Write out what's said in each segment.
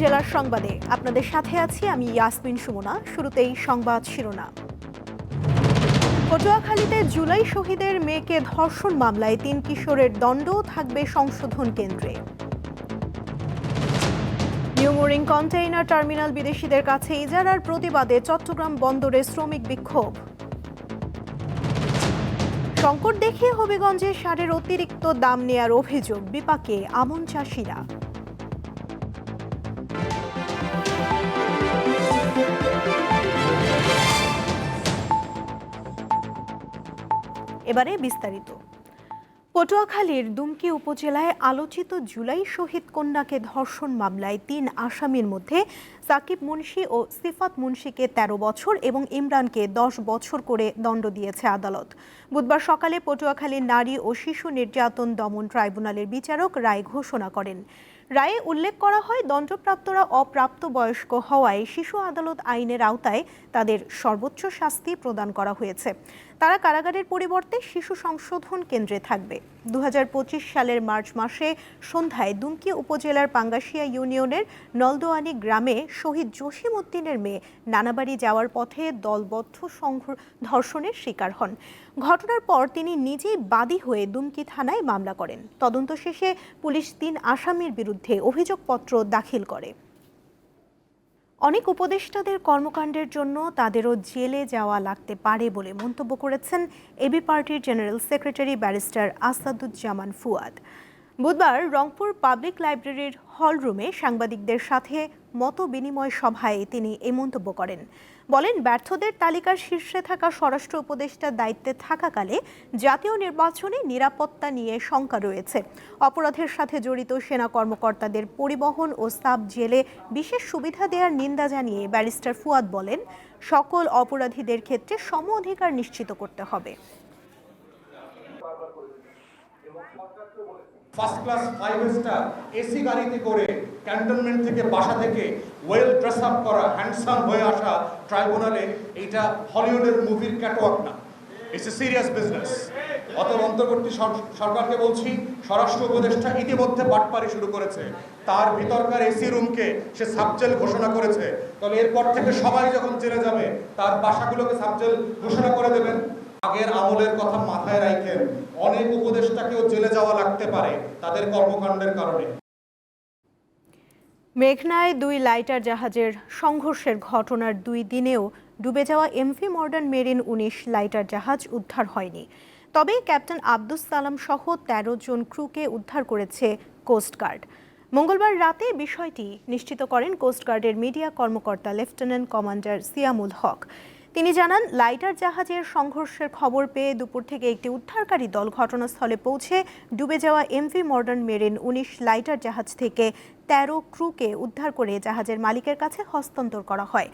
জেলার সংবাদে। আপনাদের সাথে আছি আমি ইয়াসমিন সুমনা। শুরুতেই সংবাদ শিরোনাম। পটুয়াখালীতে জুলাই শহীদের মেয়েকে ধর্ষণ মামলায় তিন কিশোরের দণ্ড থাকবে সংশোধন কেন্দ্রে। নিউ মোরিং কন্টেইনার টার্মিনাল বিদেশিদের কাছে ইজারার প্রতিবাদে চট্টগ্রাম বন্দরে শ্রমিক বিক্ষোভ। সংকট দেখিয়ে হবিগঞ্জে সারের অতিরিক্ত দাম নেয়ার অভিযোগ বিপাকে আমন চাষিরা। এবারে বিস্তারিত। পটুয়াখালীর দুমকি উপজেলায় আলোচিত জুলাই শহীদ কন্যাকে ধর্ষণ মামলায় তিন আসামির মধ্যে সাকিব মুন্সি ও সিফাত মুন্সিকে ১৩ বছর এবং ইমরানকে দশ বছর করে দণ্ড দিয়েছে আদালত। বুধবার সকালে পটুয়াখালীর নারী ও শিশু নির্যাতন দমন ট্রাইব্যুনালের বিচারক রায় ঘোষণা করেন। রায়ে উল্লেখ করা হয়, দণ্ডপ্রাপ্তরা অপ্রাপ্তবয়স্ক হওয়ায় শিশু আদালত আইনের আওতায় তাদের সর্বোচ্চ শাস্তি প্রদান করা হয়েছে। তারা কারাগারের পরিবর্তে শিশু সংশোধন কেন্দ্রে থাকবে। দু সালের মার্চ মাসে সন্ধ্যায় দুমকি উপজেলার পাঙ্গাশিয়া ইউনিয়নের নলদোয়ানি গ্রামে শহীদ জসিম উদ্দিনের মেয়ে নানাবাড়ি যাওয়ার পথে দলবদ্ধ ধর্ষণের শিকার হন। ঘটনার পর তিনি নিজেই বাদী হয়ে দুমকি থানায় মামলা করেন। তদন্ত শেষে পুলিশ তিন আসামির বিরুদ্ধে অভিযোগপত্র দাখিল করে। অনেক উপদেষ্টাদের কর্মকাণ্ডের জন্য তাদেরও জেলে যাওয়া লাগতে পারে বলে মন্তব্য করেছেন এবি পার্টির general secretary barrister Asaduzzaman Fuad. বুধবার রংপুর পাবলিক লাইব্রেরির হলরুমে সাংবাদিকদের সাথে মত বিনিময় সভায় তিনি এই মন্তব্য করেন। বলেন, ব্যর্থদের তালিকার শীর্ষে থাকা স্বরাষ্ট্র উপদেষ্টার দায়িত্বে থাকাকালে জাতীয় নির্বাচনে নিরাপত্তা নিয়ে শঙ্কা রয়েছে। অপরাধের সাথে জড়িত সেনা কর্মকর্তাদের পরিবহন ও সাব জেলে বিশেষ সুবিধা দেওয়ার নিন্দা জানিয়ে ব্যারিস্টার ফুয়াদ বলেন, সকল অপরাধীদের ক্ষেত্রে সম অধিকার নিশ্চিত করতে হবে। First class five star AC গাড়িতে করে ক্যান্টনমেন্ট থেকে বাসা থেকে ওয়েল ড্রেস আপ করা হ্যান্ডসাম হয়ে আসা ট্রাইব্যুনালে এইটা হলিউডের মুভির ক্যাটওয়াক না। ইটস এ সিরিয়াস বিজনেস অত অন্তর্বর্তী সরকারকে বলছি, স্বরাষ্ট্র উপদেষ্টা ইতিমধ্যে বাটপারি শুরু করেছে। তার ভিতরকার এসি রুমকে সে সাবজেল ঘোষণা করেছে। তবে এরপর থেকে সবাই যখন জেলে যাবে, তার বাসাগুলোকে সাবজেল ঘোষণা করে দেবেন। আগের আমলের কথা মাথায় রাখেন অনেক উপদেষ্টাকেও জেলে যাওয়া লাগতে পারে তাদের কর্মকাণ্ডের কারণে। মেঘনায় দুই লাইটার জাহাজের সংঘর্ষের ঘটনার দুই দিনেও ডুবে যাওয়া এমভি মডার্ন মেরিন উনিশ লাইটার জাহাজ উদ্ধার হয়নি। তবে ক্যাপ্টেন আব্দুস সালাম সহ তেরো জন ক্রুকে উদ্ধার করেছে কোস্টগার্ড মঙ্গলবার রাতে বিষয়টি নিশ্চিত করেন কোস্টগার্ডের মিডিয়া কর্মকর্তা লেফটেন্যান্ট কমান্ডার সিয়ামুল হক। তিনি জানান, লাইটার জাহাজের সংঘর্ষের খবর পেয়ে দুপুর থেকে একটি উদ্ধারকারী দল ঘটনাস্থলে পৌঁছে ডুবে যাওয়া এমভি মডার্ন মেরিন উনিশ লাইটার জাহাজ থেকে তেরো ক্রুকে উদ্ধার করে জাহাজের মালিকের কাছে হস্তান্তর করা হয়।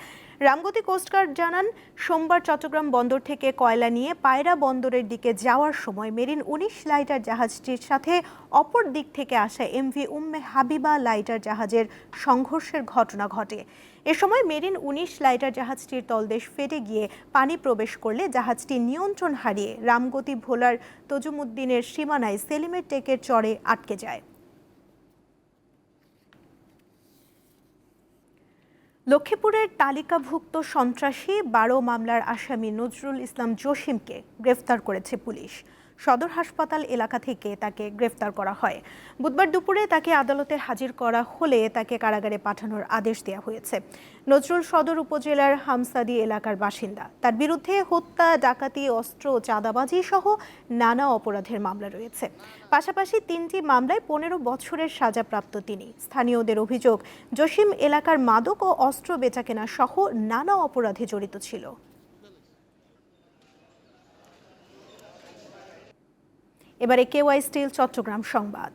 রামগতি কোস্টগার্ড জানান, সোমবার চট্টগ্রাম বন্দর থেকে কয়লা নিয়ে পায়রা বন্দরের দিকে যাওয়ার সময় মেরিন উনিশ লাইটার জাহাজটির সাথে অপর দিক থেকে আসা এমভি উম্মে হাবিবা লাইটার জাহাজের সংঘর্ষের ঘটনা ঘটে। এ সময় মেরিন উনিশ লাইটার জাহাজটির তলদেশ ফেটে গিয়ে পানি প্রবেশ করলে জাহাজটি নিয়ন্ত্রণ হারিয়ে রামগতি ভোলার তজুমুদ্দিনের সীমানায় সেলিমের টেকের চরে আটকে যায়। লক্ষ্মীপুরের তালিকাভুক্ত সন্ত্রাসী বারো মামলার আসামি নজরুল ইসলাম জসিমকে গ্রেফতার করেছে পুলিশ। সদর হাসপাতাল এলাকা থেকে তাকে গ্রেফতার করা হয়। বুধবার দুপুরে তাকে আদালতে হাজির করা হলে তাকে কারাগারে পাঠানোর আদেশ দেওয়া হয়েছে। নজরুল সদর উপজেলার হামসাদি এলাকার বাসিন্দা। তার বিরুদ্ধে হত্যা, ডাকাতি, অস্ত্র, চাঁদাবাজি সহ নানা অপরাধের মামলা রয়েছে। পাশাপাশি তিনটি মামলায় পনেরো বছরের সাজাপ্রাপ্ত তিনি। স্থানীয়দের অভিযোগ, জসিম এলাকার মাদক ও অস্ত্র বেচাকেনা সহ নানা অপরাধে জড়িত ছিল। এবারে কেওয়াই স্টিল, চট্টগ্রাম সংবাদ।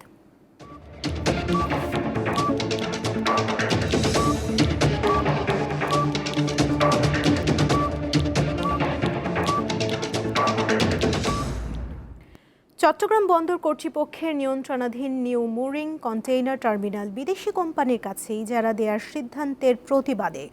চট্টগ্রাম বন্দর কর্তৃপক্ষের নিয়ন্ত্রণাধীন নিউ মুরিং কন্টেইনার টার্মিনাল বিদেশি কোম্পানির কাছে ইজারা দেওয়ার সিদ্ধান্তের প্রতিবাদে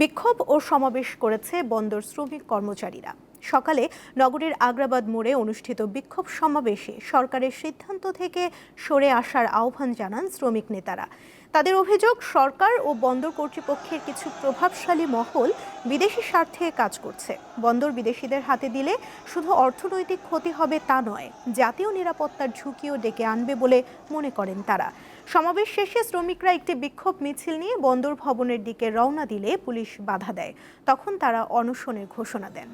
বিক্ষোভ ও সমাবেশ করেছে বন্দর শ্রমিক কর্মচারীরা। সকালে নগরের আগ্রাবাদ মোড়ে অনুষ্ঠিত বিক্ষোভ সমাবেশে সরকারের সিদ্ধান্ত থেকে সরে আসার আহ্বান জানান শ্রমিক নেতারা। তাদের অভিযোগ, সরকার ও বন্দর কর্তৃপক্ষের কিছু প্রভাবশালী মহল বিদেশি স্বার্থে কাজ করছে। বন্দর বিদেশিদের হাতে দিলে শুধু অর্থনৈতিক ক্ষতি হবে তা নয়, জাতীয় নিরাপত্তার ঝুঁকিও ডেকে আনবে বলে মনে করেন তারা। সমাবেশ শেষে শ্রমিকরা একটি বিক্ষোভ মিছিল নিয়ে বন্দর ভবনের দিকে রওনা দিলে পুলিশ বাধা দেয়। তখন তারা অনশনের ঘোষণা দেন।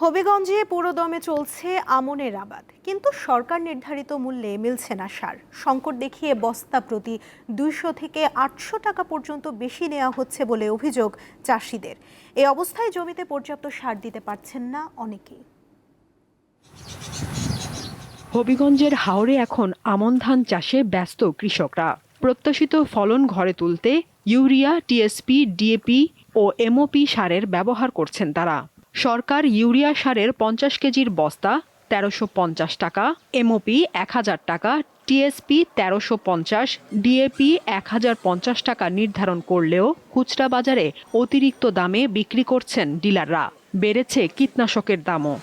হবিগঞ্জে পুরোদমে চলছে আমনের আবাদ। কিন্তু সরকার নির্ধারিত মূল্যে মিলছে না সার। সংকট দেখিয়ে বস্তা প্রতি দুইশো থেকে আটশো টাকা পর্যন্ত বেশি নেওয়া হচ্ছে বলে অভিযোগ চাষিদের। এই অবস্থায় জমিতে পর্যাপ্ত সার দিতে পারছেন না অনেকেই। হবিগঞ্জের হাওরে এখন আমন ধান চাষে ব্যস্ত কৃষকরা। প্রত্যাশিত ফলন ঘরে তুলতে ইউরিয়া, টিএসপি, ডিএপি ও এমওপি সারের ব্যবহার করছেন তারা। সরকার ইউরিয়া সারের পঞ্চাশ কেজির বস্তা, তেরোশো পঞ্চাশ টাকা এমওপি এক হাজার টাকা টিএসপি তেরোশো পঞ্চাশ ডিএপি এক হাজার পঞ্চাশ টাকা নির্ধারণ করলেও খুচরা বাজারে অতিরিক্ত দামে বিক্রি করছেন ডিলাররা। বেড়েছে কীটনাশকের দামও।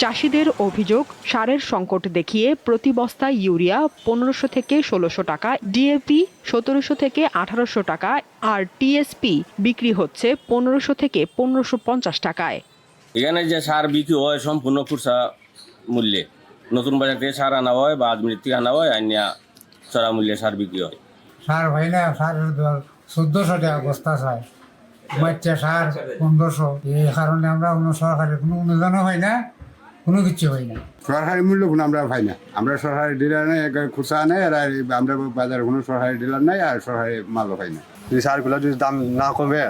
চাষিদের অভিযোগ সারের সংকট দেখিয়ে প্রতি বস্তা ইউরিয়া পনেরোশো থেকে ষোলোশো টাকা ডিএপি সতেরোশো থেকে আঠারোশো টাকা আর টিএসপি বিক্রি হচ্ছে পনেরোশো থেকে পনেরোশো পঞ্চাশ টাকায়। এখানে যে সার বিক্রি হয় সম্পূর্ণ খুচরা মূল্যে। নতুন বাজার থেকে সার আনা হয় বা আজমির থেকে আনা হয় আনিয়া চড়া মূল্যে সার বিক্রি হয়। সার হয় না সার চোদ্দশো টাকা বস্তা চাই বাচ্চা সার পনেরোশো। এই কারণে আমরা কোনো সরকারের কোনো অনুদানও হয় না। কোনো কিছু হয় না। সরকারি মূল্য কোনো আমরা পাই না। আমরা সরকারি ডিলার নেই খুচরা নেই আর আমরা বাজারে কোনো সরকারি ডিলার নাই আর সরকারি মালও পাই না। যদি সারগুলো যদি দাম না কমে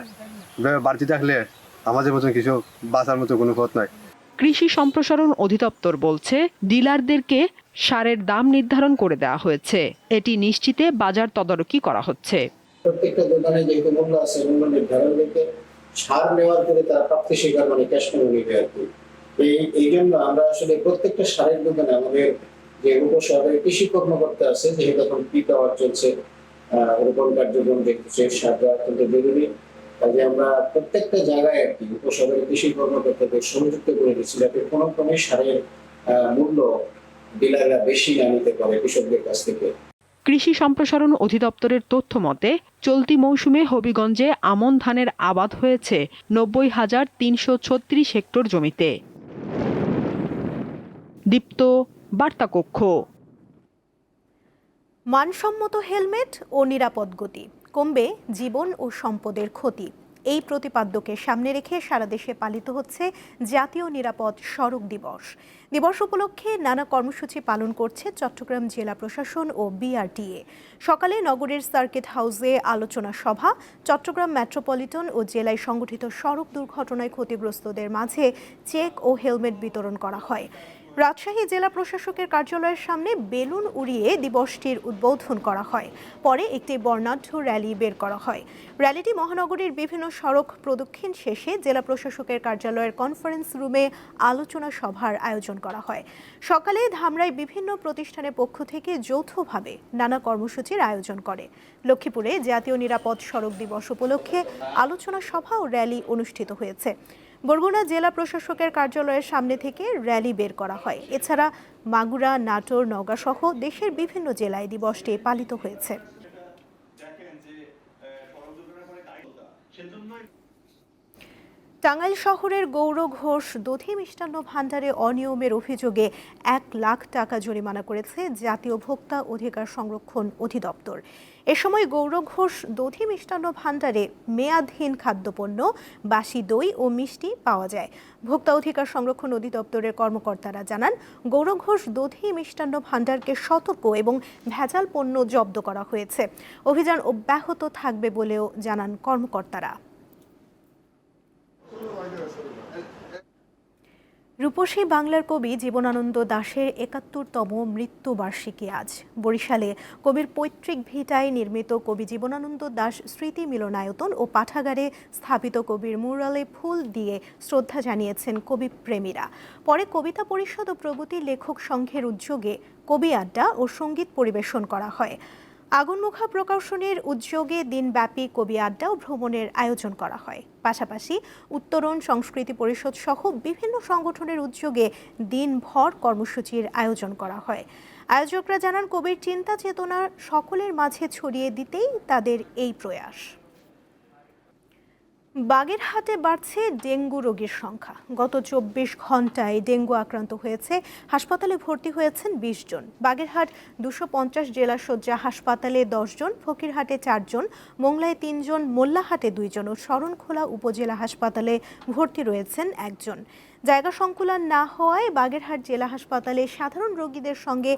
বাড়তি থাকলে আমাদের মতন কিছু বাঁচার মতো কোনো পথ নাই। কৃষি সম্প্রসারণ অধিদপ্তর বলছে ডিলারদেরকে সারের দাম নির্ধারণ করে দেওয়া হয়েছে। এটি নিশ্চিতে বাজার তদারকি করা হচ্ছে। প্রত্যেকটা দোকানে যেহেতু মূল্য আছে মূল্য নির্ধারণ করতে সার নেওয়ার পরে তার প্রাপ্তি স্বীকার মানে ক্যাশ আর কি এই জন্য আমরা আসলে প্রত্যেকটা সারের দোকানে আমাদের যে কৃষি কর্মকর্তা আছে যেহেতু এখন পি চলছে রোপণ কার্যক্রম অত্যন্ত জরুরি। কাজে আমরা প্রত্যেকটা জায়গায় আর কি কৃষি কর্মকর্তাদের সংযুক্ত করে দিচ্ছি যাতে কোনো ক্রমে সারের মূল্য ডিলাররা বেশি না নিতে পারে কৃষকদের কাছ থেকে। কৃষি সম্প্রসারণ অধিদপ্তরের তথ্য মতে, চলতি মৌসুমে হবিগঞ্জে আমন ধানের আবাদ হয়েছে নব্বই হাজার তিনশো ছত্রিশ হেক্টর জমিতে। দীপ্ত বার্তাকক্ষ। মানসম্মত হেলমেট ও নিরাপদ গতি, কমবে জীবন ও সম্পদের ক্ষতি। এই প্রতিপাদ্যকে সামনে রেখে সারা দেশে পালিত হচ্ছে জাতীয় নিরাপদ সড়ক দিবস। দিবস উপলক্ষে নানা কর্মসূচি পালন করছে চট্টগ্রাম জেলা প্রশাসন ও বিআরটিএ। সকালে নগরের সার্কিট হাউসে আলোচনা সভা, চট্টগ্রাম মেট্রোপলিটন ও জেলায় সংগঠিত সড়ক দুর্ঘটনায় ক্ষতিগ্রস্তদের মাঝে চেক ও হেলমেট বিতরণ করা হয়। রাজশাহী জেলা প্রশাসকের কার্যালয়ের সামনে বেলুন উড়িয়ে দিবসটির উদ্বোধন করা হয়। পরে একটি বর্ণাঢ্য র্যালি বের করা হয়। র্যালিটি মহানগরীর বিভিন্ন সড়ক প্রদক্ষিণ শেষে জেলা প্রশাসকের কার্যালয়ের কনফারেন্স রুমে আলোচনা সভার আয়োজন করা হয়। সকালে ধামরাই বিভিন্ন প্রতিষ্ঠানের পক্ষ থেকে যৌথভাবে নানা কর্মসূচির আয়োজন করে। লক্ষ্মীপুরে জাতীয় নিরাপদ সড়ক দিবস উপলক্ষে আলোচনা সভা ও র্যালি অনুষ্ঠিত হয়েছে। বরগুনা জেলা প্রশাসকের কার্যালয়ের সামনে থেকে র্যালি বের করা হয়। এছাড়া মাগুরা, নাটোর নওগাঁ সহ দেশের বিভিন্ন জেলায় দিবসটি পালিত হয়েছে। টাঙ্গাইল শহরের গৌর ঘোষ দধি মিষ্টান্ন ভাণ্ডারে অনিয়মের অভিযোগে এক লাখ টাকা জরিমানা করেছে জাতীয় ভোক্তা অধিকার সংরক্ষণ অধিদপ্তর। এ সময় গৌর ঘোষ দধি মিষ্টান্ন ভাণ্ডারে মেয়াদহীন খাদ্যপণ্য, বাসি দই ও মিষ্টি পাওয়া যায়। ভোক্তা অধিকার সংরক্ষণ অধিদপ্তরের কর্মকর্তারা জানান গৌর ঘোষ দধি মিষ্টান্ন ভাণ্ডারকে সতর্ক এবং ভেজাল পণ্য জব্দ করা হয়েছে। অভিযান অব্যাহত থাকবে বলেও জানান কর্মকর্তারা। রূপসী বাংলার কবি জীবনানন্দ দাশের একাত্তরতম মৃত্যুবার্ষিকী আজ। বরিশালে কবির পৈতৃক ভিটায় নির্মিত কবি জীবনানন্দ দাশ স্মৃতি মিলনায়তন ও পাঠাগারে স্থাপিত কবির মুরালে ফুল দিয়ে শ্রদ্ধা জানিয়েছেন কবি প্রেমীরা। পরে কবিতা পরিষদ ও প্রগতি লেখক সংঘের উদ্যোগে কবি আড্ডা ও সংগীত পরিবেশন করা হয়। আগুনমুখা প্রকাশনের উদ্যোগে দিনব্যাপী কবি আড্ডা ও ভ্রমণের আয়োজন করা হয়। পাশাপাশি উত্তরণ সংস্কৃতি পরিষদ সহ বিভিন্ন সংগঠনের উদ্যোগে দিনভর কর্মসূচির আয়োজন করা হয়। আয়োজকরা জানান, কবির চিন্তা চেতনা সকলের মাঝে ছড়িয়ে দিতেই তাদের এই প্রয়াস। বাগেরহাটে বাড়ছে ডেঙ্গু রোগীর সংখ্যা। গত চব্বিশ ঘন্টায় ডেঙ্গু আক্রান্ত হয়েছে, হাসপাতালে ভর্তি হয়েছেন বিশ জন। বাগেরহাট দুশো পঞ্চাশ জেলা শয্যা হাসপাতালে জন ফকিরহাটে চারজন মোংলায় তিনজন মোল্লাহাটে দুইজন ও শরণখোলা উপজেলা হাসপাতালে ভর্তি রয়েছেন একজন। জায়গা সংকুলন না হওয়ায় বাগেরহাট জেলা হাসপাতালে সাধারণ রোগীদের সঙ্গে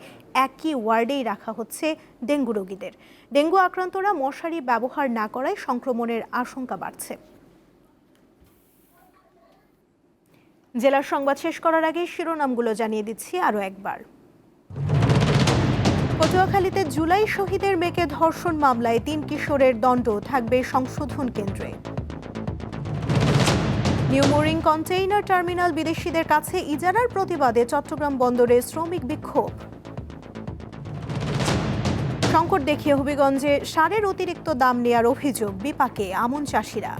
একই ওয়ার্ডেই রাখা হচ্ছে ডেঙ্গু রোগীদের। ডেঙ্গু আক্রান্তরা মশারি ব্যবহার না করায় সংক্রমণের আশঙ্কা বাড়ছে। জেলার সংবাদ শেষ করার আগে শিরোনামগুলো জানিয়ে দিচ্ছি আরও একবার। পটুয়াখালীতে জুলাই শহীদের মেয়েকে ধর্ষণ মামলায় তিন কিশোরের দণ্ড থাকবে সংশোধন কেন্দ্রে। নিউ মোরিং কন্টেইনার টার্মিনাল বিদেশিদের কাছে ইজারার প্রতিবাদে চট্টগ্রাম বন্দরে শ্রমিক বিক্ষোভ। সংকট দেখিয়ে হবিগঞ্জে সারের অতিরিক্ত দাম নেয়ার অভিযোগ বিপাকে, আমন চাষিরা।